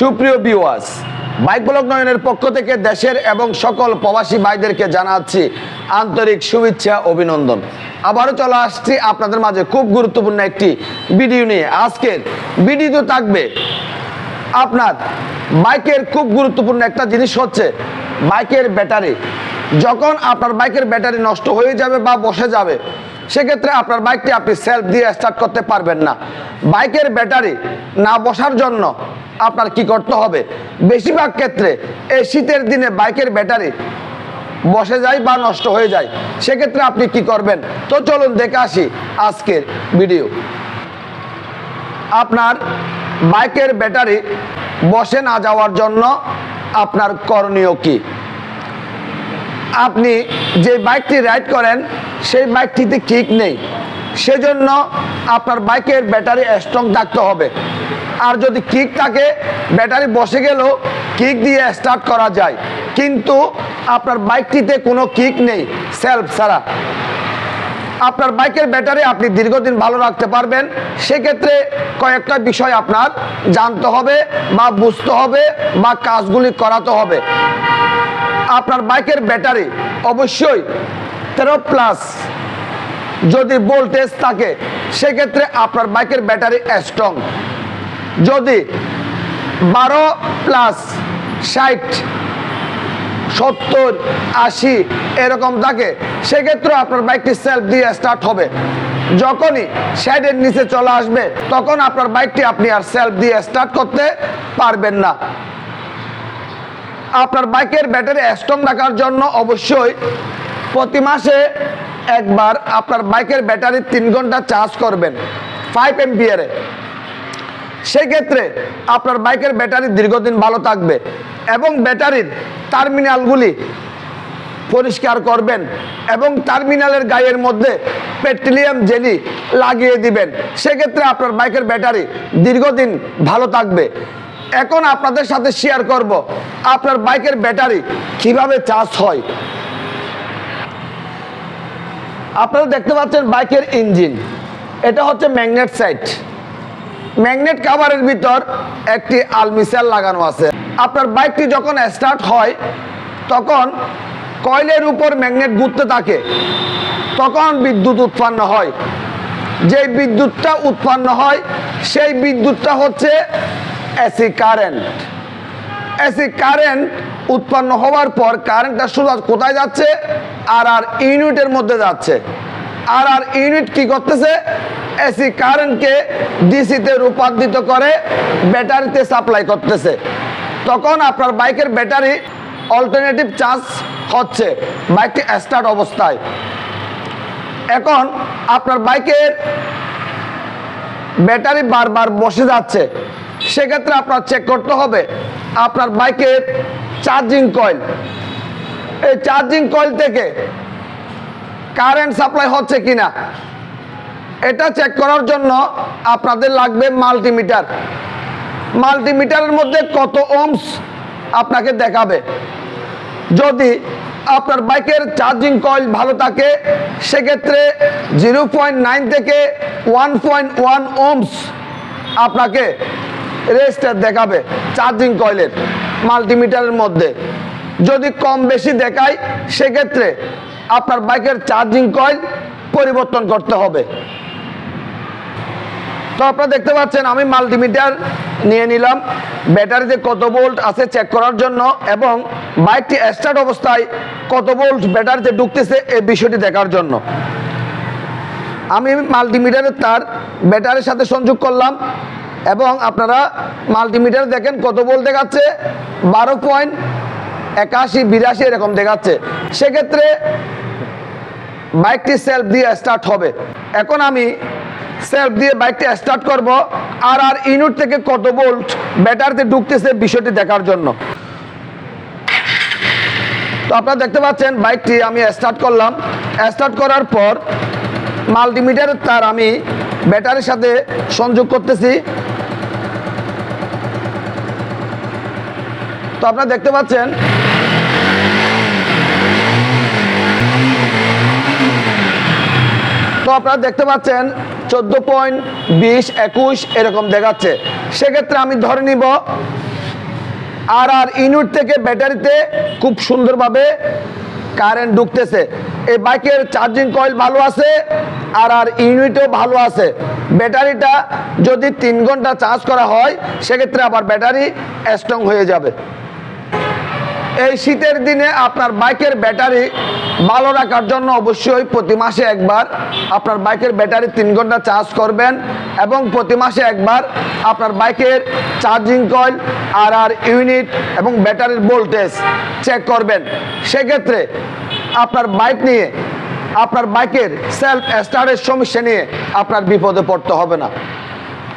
সুপ্রিয় বিওয়াস bike block নয়নের পক্ষ থেকে দেশের এবং সকল প্রবাসী ভাইদেরকে জানাচ্ছি আন্তরিক শুভেচ্ছা, অভিনন্দন। আবারও চলে আসছি আপনাদের মাঝে খুব গুরুত্বপূর্ণ একটি ভিডিও নিয়ে। আজকের ভিডিও থাকবে আপনার বাইকের খুব গুরুত্বপূর্ণ একটা জিনিস হচ্ছে বাইকের ব্যাটারি। যখন আপনার বাইকের ব্যাটারি নষ্ট হয়ে যাবে বা বসে যাবে সেক্ষেত্রে আপনার বাইকটি আপনি সেলফ দিয়ে স্টার্ট করতে পারবেন না। বাইকের ব্যাটারি না বসার জন্য আপনার কি করতে হবে? বেশিরভাগ ক্ষেত্রে এই শীতের দিনে বাইকের ব্যাটারি বসে যায় বা নষ্ট হয়ে যায়। সেক্ষেত্রে আপনি কি করবেন? তো চলুন দেখে আসি আজকের ভিডিও আপনার বাইকের ব্যাটারি বসে না যাওয়ার জন্য আপনার করণীয় কি? আপনি যে বাইকটি রাইড করেন, সেই বাইকটিতে কিক নেই। সেজন্য আপনার বাইকের ব্যাটারি স্ট্রং থাকতে হবে। আর যদি কিক থাকে, ব্যাটারি বসে গেলেও কিক দিয়ে স্টার্ট করা যায়। কিন্তু আপনার বাইকটিতে কোনো কিক নেই, সেলফ ছাড়া। আপনার বাইকের ব্যাটারি আপনি দীর্ঘদিন ভালো রাখতে পারবেন। সেক্ষেত্রে কয়েকটা বিষয় আপনার জানতে হবে বা বুঝতে হবে বা কাজগুলি করাতে হবে। আপনার বাইকের ব্যাটারি অবশ্যই তেরো প্লাস যদি ভোল্টেজ থাকে, সেক্ষেত্রে আপনার বাইকের ব্যাটারি স্ট্রং যদি বারো প্লাস ষাট, সত্তর, আশি এরকম থাকে সেক্ষেত্রে আপনার বাইকটি সেলফ দিয়ে স্টার্ট হবে। যখনই সাইডের নিচে চলে আসবে, তখন আপনার বাইকটি আপনি আর সেলফ দিয়ে স্টার্ট করতে পারবেন না। আপনার বাইকের ব্যাটারি স্ট্রং রাখার জন্য অবশ্যই প্রতি মাসে একবার আপনার বাইকের ব্যাটারি তিন ঘণ্টা চার্জ করবেন ফাইভ এমপিয়ারে সেক্ষেত্রে আপনার বাইকের ব্যাটারি দীর্ঘদিন ভালো থাকবে এবং ব্যাটারির টার্মিনালগুলি পরিষ্কার করবেন এবং টার্মিনালের গায়ের মধ্যে পেট্রোলিয়াম জেলি লাগিয়ে দিবেন। সেক্ষেত্রে আপনার বাইকের ব্যাটারি দীর্ঘদিন ভালো থাকবে। এখন আপনাদের সাথে শেয়ার করব। আপনার বাইকের ব্যাটারি কীভাবে চার্জ হয়? আপনারা দেখতে পাচ্ছেন বাইকের ইঞ্জিন এটা হচ্ছে ম্যাগনেট সাইট ম্যাগনেট কাভারের ভিতর একটি আলমিসাল লাগানো আছে। আপনার বাইকটি যখন স্টার্ট হয়, তখন কয়েলের উপর ম্যাগনেট ঘুরতে থাকে। তখন বিদ্যুৎ উৎপন্ন হয়। যে বিদ্যুৎটা উৎপন্ন হয়, সেই বিদ্যুৎটা হচ্ছে এসি কারেন্ট। এসি কারেন্ট উৎপন্ন হওয়ার পর কারেন্টটা সোজা কোথায় যাচ্ছে? আর আর ইউনিটের মধ্যে যাচ্ছে। আর আর ইউনিট কি করতেছে? এসি কারেন্টকে ডিসিতে রূপান্তরিত করে ব্যাটারিতে সাপ্লাই করতেছে। তখন আপনার বাইকের ব্যাটারি অল্টারনেটিভ চার্জ হচ্ছে। বাইকটি স্টার্ট অবস্থায়। এখন আপনার বাইকের ব্যাটারি বারবার বসে যাচ্ছে। সেক্ষেত্রে আপনার চেক করতে হবে। আপনার বাইকের চার্জিং কয়েল এই চার্জিং কয়েল থেকে কারেন্ট সাপ্লাই হচ্ছে কিনা, এটা চেক করার জন্য আপনাদের লাগবে মাল্টিমিটার মাল্টিমিটারের মধ্যে কত ওমস আপনাকে দেখাবে। যদি আপনার বাইকের চার্জিং কয়েল ভালো থাকে, সেক্ষেত্রে জিরো পয়েন্ট নাইন থেকে ওয়ান পয়েন্ট ওয়ান ওমস আপনাকে রেজিস্টার দেখাবে চার্জিং কয়েলের মাল্টিমিটারের মধ্যে। যদি কম বেশি দেখায়, সেক্ষেত্রে আপনার বাইকের চার্জিং কয়েল পরিবর্তন করতে হবে। তো আপনারা দেখতে পাচ্ছেন, আমি মাল্টিমিটার নিয়ে নিলাম। ব্যাটারিতে কত ভোল্ট আছে চেক করার জন্য এবং বাইকটি স্টার্ট অবস্থায় কত ভোল্ট ব্যাটারিতে ঢুকতেছে এই বিষয়টি দেখার জন্য। আমি মাল্টিমিটারের তার ব্যাটারির সাথে সংযোগ করলাম। এবং আপনারা মাল্টিমিটার দেখেন কত ভোল্ট দেখাচ্ছে? বারো পয়েন্ট একাশি, বিরাশি এরকম দেখাচ্ছে। সেক্ষেত্রে বাইকটি সেলফ দিয়ে স্টার্ট হবে। এখন আমি সেলফ দিয়ে বাইকটি স্টার্ট করব। আর আর ইউনিট থেকে কত ভোল্ট ব্যাটারিতে ঢুকতেছে বিষয়টি দেখার জন্য। তো আপনারা দেখতে পাচ্ছেন বাইকটি আমি স্টার্ট করলাম। স্টার্ট করার পর মাল্টিমিটারের তার আমি ব্যাটারির সাথে সংযোগ করতেছি। তো আপনারা দেখতে পাচ্ছেন। তো আপনারা দেখতে পাচ্ছেন, চোদ্দ পয়েন্ট বিশ একুশ এরকম দেখাচ্ছে। সেক্ষেত্রে আমি ধরে নিব, আর আর ইউনিট থেকে ব্যাটারিতে খুব সুন্দরভাবে কারেন্ট ঢুকতেছে। এই বাইকের চার্জিং কয়েল ভালো আছে, আর আর ইউনিটও ভালো আছে। ব্যাটারিটা যদি তিন ঘণ্টা চার্জ করা হয়, সেক্ষেত্রে আবার ব্যাটারি স্ট্রং হয়ে যাবে। এই শীতের দিনে আপনার বাইকের ব্যাটারি ভালো রাখার জন্য অবশ্যই প্রতি মাসে একবার আপনার বাইকের ব্যাটারি তিন ঘণ্টা চার্জ করবেন এবং প্রতি মাসে একবার আপনার বাইকের চার্জিং কয়েল আর আর ইউনিট এবং ব্যাটারির ভোল্টেজ চেক করবেন। সেক্ষেত্রে আপনার বাইক নিয়ে, আপনার বাইকের সেলফ স্টার্টের সমস্যা নিয়ে আপনার বিপদে পড়তে হবে না।